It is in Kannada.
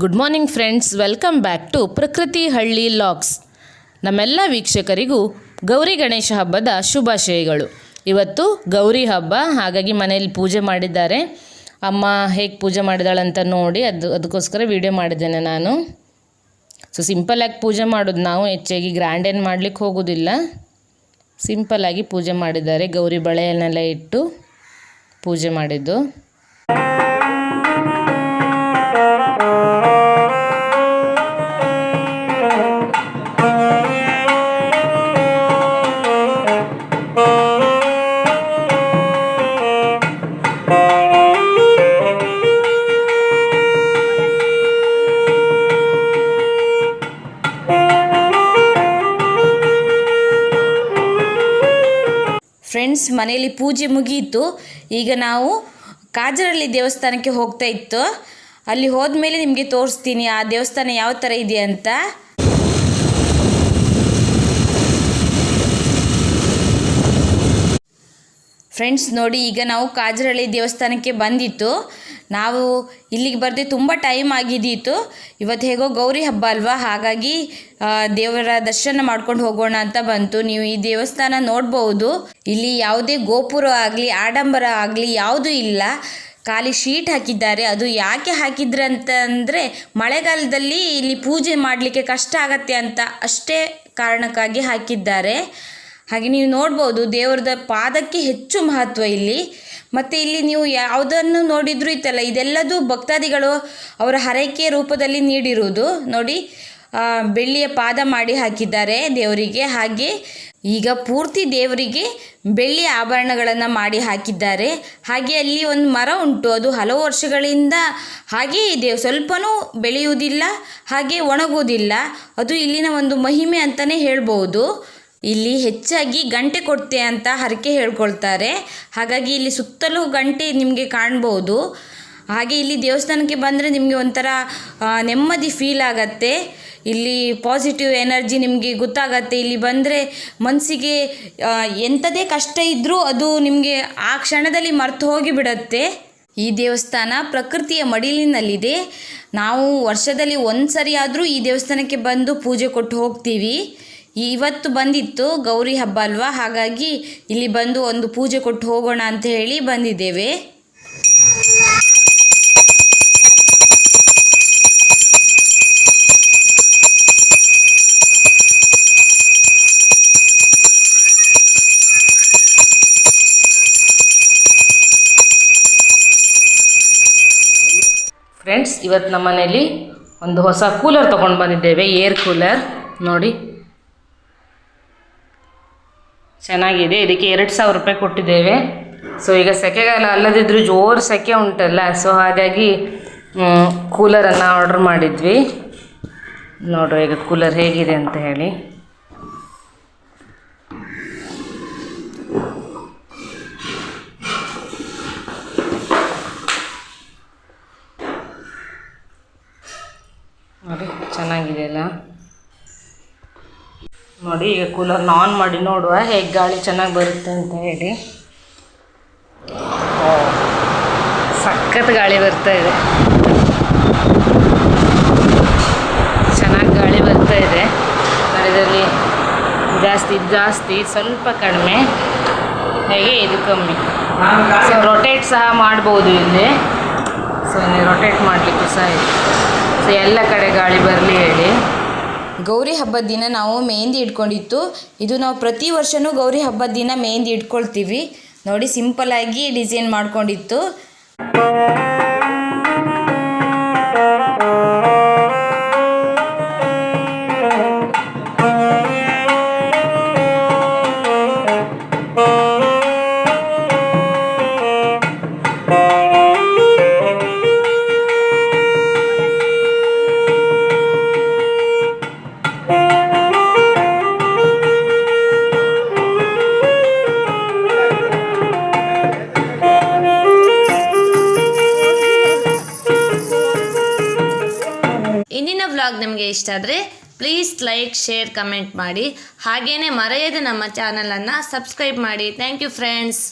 Good morning friends welcome back to Prakruti Halli logs ನಮ್ಮೆಲ್ಲ ವೀಕ್ಷಕರಿಗೂ ಗೌರಿ ಗಣೇಶ ಹಬ್ಬದ ಶುಭಾಶಯಗಳು. ಇವತ್ತು ಗೌರಿ ಹಬ್ಬ, ಹಾಗಾಗಿ ಮನೆಯಲ್ಲಿ ಪೂಜೆ ಮಾಡಿದ್ದಾರೆ. ಅಮ್ಮ ಹೇಗೆ ಪೂಜೆ ಮಾಡಿದಾಳಂತ ನೋಡಿ ಅದು, ಅದಕ್ಕೋಸ್ಕರ ವಿಡಿಯೋ ಮಾಡಿದ್ದೇನೆ ನಾನು. ಸೊ ಸಿಂಪಲ್ಲಾಗಿ ಪೂಜೆ ಮಾಡೋದು ನಾವು, ಹೆಚ್ಚಾಗಿ ಗ್ರ್ಯಾಂಡ್ ಏನು ಮಾಡ್ಲಿಕ್ಕೆ ಹೋಗೋದಿಲ್ಲ. ಸಿಂಪಲ್ಲಾಗಿ ಪೂಜೆ ಮಾಡಿದ್ದಾರೆ. ಗೌರಿ ಬಳೆಯನ್ನೆಲ್ಲ ಇಟ್ಟು ಪೂಜೆ ಮಾಡಿದ್ದು. ಫ್ರೆಂಡ್ಸ್ ಮನೆಯಲ್ಲಿ ಪೂಜೆ ಮುಗಿಯಿತು. ಈಗ ನಾವು ಕಾಜರಳ್ಳಿ ದೇವಸ್ಥಾನಕ್ಕೆ ಹೋಗ್ತಾ ಇತ್ತು. ಅಲ್ಲಿ ಹೋದ್ಮೇಲೆ ನಿಮಗೆ ತೋರಿಸ್ತೀನಿ ಆ ದೇವಸ್ಥಾನ ಯಾವ ಥರ ಇದೆ ಅಂತ. ಫ್ರೆಂಡ್ಸ್ ನೋಡಿ, ಈಗ ನಾವು ಕಾಜರಳ್ಳಿ ದೇವಸ್ಥಾನಕ್ಕೆ ಬಂದಿತ್ತು. ನಾವು ಇಲ್ಲಿಗೆ ಬರ್ದೆ ತುಂಬ ಟೈಮ್ ಆಗಿದ್ದೀತು ಇವತ್ತು ಹೇಗೋ ಗೌರಿ ಹಬ್ಬ ಅಲ್ವಾ? ಹಾಗಾಗಿ ದೇವರ ದರ್ಶನ ಮಾಡ್ಕೊಂಡು ಹೋಗೋಣ ಅಂತ ಬಂತು. ನೀವು ಈ ದೇವಸ್ಥಾನ ನೋಡ್ಬೋದು. ಇಲ್ಲಿ ಯಾವುದೇ ಗೋಪುರ ಆಗಲಿ, ಆಡಂಬರ ಆಗಲಿ ಯಾವುದೂ ಇಲ್ಲ. ಖಾಲಿ ಶೀಟ್ ಹಾಕಿದ್ದಾರೆ. ಅದು ಯಾಕೆ ಹಾಕಿದ್ರೆ ಅಂತ ಅಂದರೆ, ಮಳೆಗಾಲದಲ್ಲಿ ಇಲ್ಲಿ ಪೂಜೆ ಮಾಡಲಿಕ್ಕೆ ಕಷ್ಟ ಆಗತ್ತೆ ಅಂತ ಅಷ್ಟೇ ಕಾರಣಕ್ಕಾಗಿ ಹಾಕಿದ್ದಾರೆ. ಹಾಗೆ ನೀವು ನೋಡ್ಬೋದು, ದೇವರದ ಪಾದಕ್ಕೆ ಹೆಚ್ಚು ಮಹತ್ವ ಇಲ್ಲಿ. ಮತ್ತು ಇಲ್ಲಿ ನೀವು ಯಾವುದನ್ನು ನೋಡಿದರೂ ಇತ್ತಲ್ಲ, ಇದೆಲ್ಲದೂ ಭಕ್ತಾದಿಗಳು ಅವರ ಹರಕೆ ರೂಪದಲ್ಲಿ ನೀಡಿರುವುದು. ನೋಡಿ ಬೆಳ್ಳಿಯ ಪಾದ ಮಾಡಿ ಹಾಕಿದ್ದಾರೆ ದೇವರಿಗೆ. ಹಾಗೆ ಈಗ ಪೂರ್ತಿ ದೇವರಿಗೆ ಬೆಳ್ಳಿಯ ಆಭರಣಗಳನ್ನು ಮಾಡಿ ಹಾಕಿದ್ದಾರೆ. ಹಾಗೆ ಅಲ್ಲಿ ಒಂದು ಮರ ಉಂಟು, ಅದು ಹಲವು ವರ್ಷಗಳಿಂದ ಹಾಗೆ ಇದೆ. ಸ್ವಲ್ಪನೂ ಬೆಳೆಯುವುದಿಲ್ಲ, ಹಾಗೆ ಒಣಗುವುದಿಲ್ಲ. ಅದು ಇಲ್ಲಿನ ಒಂದು ಮಹಿಮೆ ಅಂತಲೇ ಹೇಳ್ಬೋದು. ಇಲ್ಲಿ ಹೆಚ್ಚಾಗಿ ಗಂಟೆ ಕೊಡ್ತೆ ಅಂತ ಹರಕೆ ಹೇಳ್ಕೊಳ್ತಾರೆ. ಹಾಗಾಗಿ ಇಲ್ಲಿ ಸುತ್ತಲೂ ಗಂಟೆ ನಿಮಗೆ ಕಾಣ್ಬೋದು. ಹಾಗೆ ಇಲ್ಲಿ ದೇವಸ್ಥಾನಕ್ಕೆ ಬಂದರೆ ನಿಮಗೆ ಒಂಥರ ನೆಮ್ಮದಿ ಫೀಲ್ ಆಗತ್ತೆ. ಇಲ್ಲಿ ಪಾಸಿಟಿವ್ ಎನರ್ಜಿ ನಿಮಗೆ ಗೊತ್ತಾಗತ್ತೆ. ಇಲ್ಲಿ ಬಂದರೆ ಮನಸ್ಸಿಗೆ ಎಂಥದೇ ಕಷ್ಟ ಇದ್ದರೂ ಅದು ನಿಮಗೆ ಆ ಕ್ಷಣದಲ್ಲಿ ಮರ್ತು ಹೋಗಿಬಿಡತ್ತೆ ಈ ದೇವಸ್ಥಾನ ಪ್ರಕೃತಿಯ ಮಡಿಲಿನಲ್ಲಿದೆ. ನಾವು ವರ್ಷದಲ್ಲಿ ಒಂದು ಸರಿಯಾದರೂ ಈ ದೇವಸ್ಥಾನಕ್ಕೆ ಬಂದು ಪೂಜೆ ಕೊಟ್ಟು ಹೋಗ್ತೀವಿ. ಇವತ್ತು ಬಂದಿತ್ತು ಗೌರಿ ಹಬ್ಬ ಅಲ್ವಾ? ಹಾಗಾಗಿ ಇಲ್ಲಿ ಬಂದು ಒಂದು ಪೂಜೆ ಕೊಟ್ಟು ಹೋಗೋಣ ಅಂತ ಹೇಳಿ ಬಂದಿದ್ದೇವೆ. ಫ್ರೆಂಡ್ಸ್ ಇವತ್ತು ನಮ್ಮ ಮನೇಲಿ ಒಂದು ಹೊಸ ಕೂಲರ್ ತೊಗೊಂಡು ಬಂದಿದ್ದೇವೆ ಏರ್ ಕೂಲರ್ ನೋಡಿ. ಚೆನ್ನಾಗಿದೆ. ಇದಕ್ಕೆ ಎರಡು ಸಾವಿರ ರೂಪಾಯಿ ಕೊಟ್ಟಿದ್ದೇವೆ. ಸೊ ಈಗ ಸೆಕೆಗಾಲ ಅಲ್ಲದಿದ್ದರೂ ಜೋರು ಸೆಕೆ ಉಂಟಲ್ಲ. ಸೊ ಹಾಗಾಗಿ ಕೂಲರನ್ನು ಆರ್ಡ್ರ್ ಮಾಡಿದ್ವಿ. ನೋಡ್ರಿ ಈಗ ಕೂಲರ್ ಹೇಗಿದೆ ಅಂತ ಹೇಳಿ. ನೋಡಿ, ಚೆನ್ನಾಗಿದೆ ಅಲ್ಲ? ನೋಡಿ, ಈಗ ಕೂಲರ್ನ ಆನ್ ಮಾಡಿ ನೋಡುವ ಹೇಗೆ ಗಾಳಿ ಚೆನ್ನಾಗಿ ಬರುತ್ತೆ ಅಂತ ಹೇಳಿ. ಸಖತ್ ಗಾಳಿ ಬರ್ತಾ ಇದೆ. ಚೆನ್ನಾಗಿ ಗಾಳಿ ಬರ್ತಾ ಇದೆ. ಇದರಲ್ಲಿ ಜಾಸ್ತಿ ಜಾಸ್ತಿ, ಸ್ವಲ್ಪ ಕಡಿಮೆ. ಹೇಗೆ, ಇದು ಕಮ್ಮಿ. ಸೊ ರೊಟೇಟ್ ಸಹ ಮಾಡ್ಬೋದು ಇಲ್ಲಿ. ಸೊ ರೊಟೇಟ್ ಮಾಡಲಿಕ್ಕೂ ಸಹ ಇದೆ. ಸೊ ಎಲ್ಲ ಕಡೆ ಗಾಳಿ ಬರಲಿ ಹೇಳಿ. ಗೌರಿ ಹಬ್ಬದ ದಿನ ನಾವು ಮೆಹಂದಿ ಇಟ್ಕೊಂಡಿತ್ತು. ಇದು ನಾವು ಪ್ರತಿ ವರ್ಷವೂ ಗೌರಿ ಹಬ್ಬದ ದಿನ ಮೆಹಂದಿ ಇಟ್ಕೊಳ್ತೀವಿ. ನೋಡಿ ಸಿಂಪಲ್ ಆಗಿ ಡಿಸೈನ್ ಮಾಡ್ಕೊಂಡಿತ್ತು. ಇಂದಿನ ವ್ಲಾಗ್ ನಿಮಗೆ ಇಷ್ಟ ಆದರೆ ಪ್ಲೀಸ್ ಲೈಕ್ ಶೇರ್ ಕಮೆಂಟ್ ಮಾಡಿ. ಹಾಗೆಯೇ ಮರೆಯದೆ ನಮ್ಮ ಚಾನಲನ್ನು ಸಬ್ಸ್ಕ್ರೈಬ್ ಮಾಡಿ. Thank you friends